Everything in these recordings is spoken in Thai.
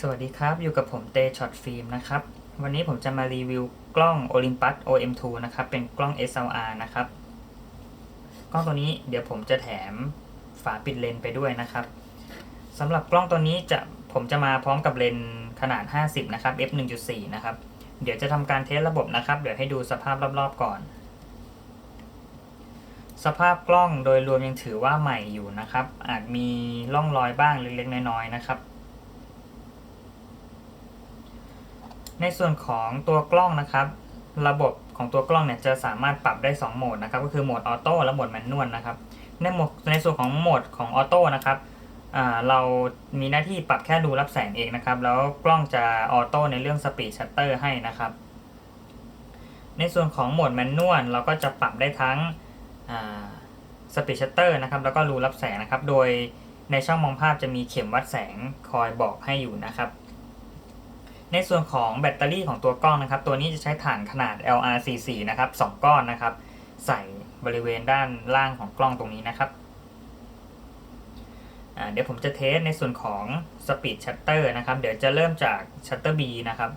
สวัสดีครับ อยู่กับผมเตช็อตฟิล์มนะครับ วันนี้ผมจะมารีวิวกล้อง Olympus OM2 นะครับ เป็นกล้อง SLR นะครับ กล้องตัวนี้เดี๋ยวผมจะแถมฝาปิดเลนส์ไปด้วยนะครับสำหรับกล้องตัวนี้จะผมจะมาพร้อมกับเลนส์ขนาด 50 นะครับ f 1.4 นะครับ เดี๋ยวจะทำการเทสระบบนะครับ เดี๋ยวให้ดูสภาพรอบๆก่อน สภาพกล้องโดยรวมยังถือว่าใหม่อยู่นะครับ อาจมีร่องรอยบ้างเล็กๆน้อยๆนะครับ ในส่วนของตัวกล้องนะครับ ระบบของตัวกล้องเนี่ยจะสามารถปรับได้ 2 โหมดนะครับ ก็คือโหมดออโต้และโหมดแมนนวลนะครับ ในโหมดในส่วนของโหมดของออโต้นะครับเรามีหน้าที่ปรับแค่ดูรับแสงเองนะครับ แล้วกล้องจะออโต้ในเรื่องสปีดชัตเตอร์ให้นะครับ ในส่วนของโหมดแมนนวลเราก็จะปรับได้ทั้งสปีดชัตเตอร์นะครับ แล้วก็รูรับแสงนะครับ โดยในช่องมองภาพจะมีเข็มวัดแสงคอยบอกให้อยู่นะครับ ในส่วนของแบตเตอรี่ของตัวกล้องนะครับ ตัวนี้จะใช้ถ่านขนาด LR44 นะครับ2ก้อนนะครับ ใส่บริเวณด้านล่างของกล้องตรงนี้นะครับเดี๋ยวผมจะเทสในส่วนของ Speed Shutter นะครับ เดี๋ยวจะเริ่มจาก Shutter B นะครับ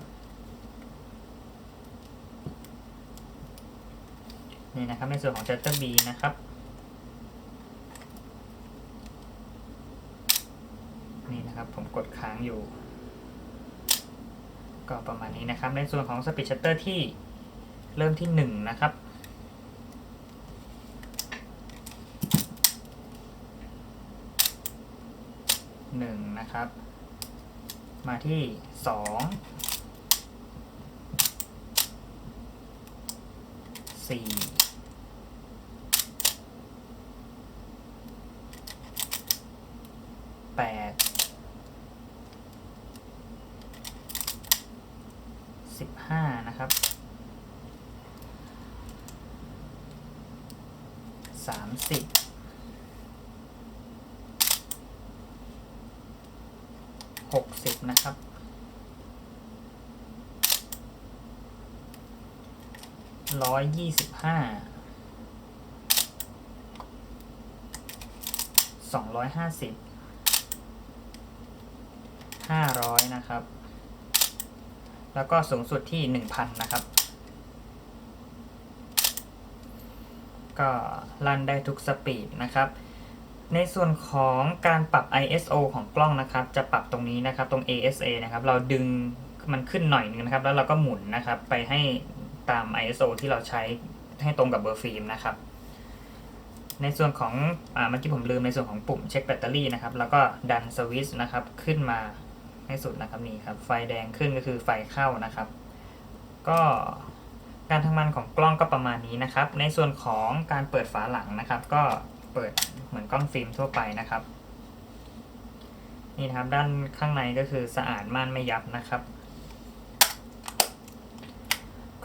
นี่นะครับในส่วนของ Shutter B นะครับ นี่นะครับผมกดค้างอยู่ ก็ประมาณนี้นะครับ ในส่วนของสปีดชัตเตอร์ที่เริ่มที่ 1 นะครับ หนึ่งนะครับ มาที่สองสี่ 5 นะครับ 30หกสิบนะครับ ร้อยยี่สิบห้า สองร้อยห้าสิบ ห้าร้อยนะครับ แล้วก็สูงสุดที่ 1,000 นะครับ ก็รันได้ทุกสปีดนะครับ ในส่วนของการปรับ ISO ของกล้องนะครับ จะปรับตรงนี้นะครับตรง ASA นะครับ เราดึงมันขึ้นหน่อยนึงนะครับ แล้วเราก็หมุนนะครับ ไปให้ตาม ISO ที่เราใช้ให้ตรงกับเบอร์ฟิล์มนะครับ ในส่วนของเมื่อกี้ผมลืมในส่วนของปุ่มเช็คแบตเตอรี่นะครับ แล้วก็ดันสวิตช์นะครับขึ้นมา ให้สุดนะครับนี่ครับ ไฟแดงขึ้นก็คือไฟเข้านะครับ ก็การทำงานของกล้องก็ประมาณนี้นะครับ ในส่วนของการเปิดฝาหลังนะครับ ก็เปิดเหมือนกล้องฟิล์มทั่วไปนะครับ นี่นะครับด้านข้างในก็คือสะอาดม่านไม่ยับนะครับ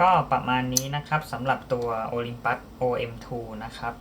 ก็ประมาณนี้นะครับสำหรับตัว Olympus OM2 นะครับ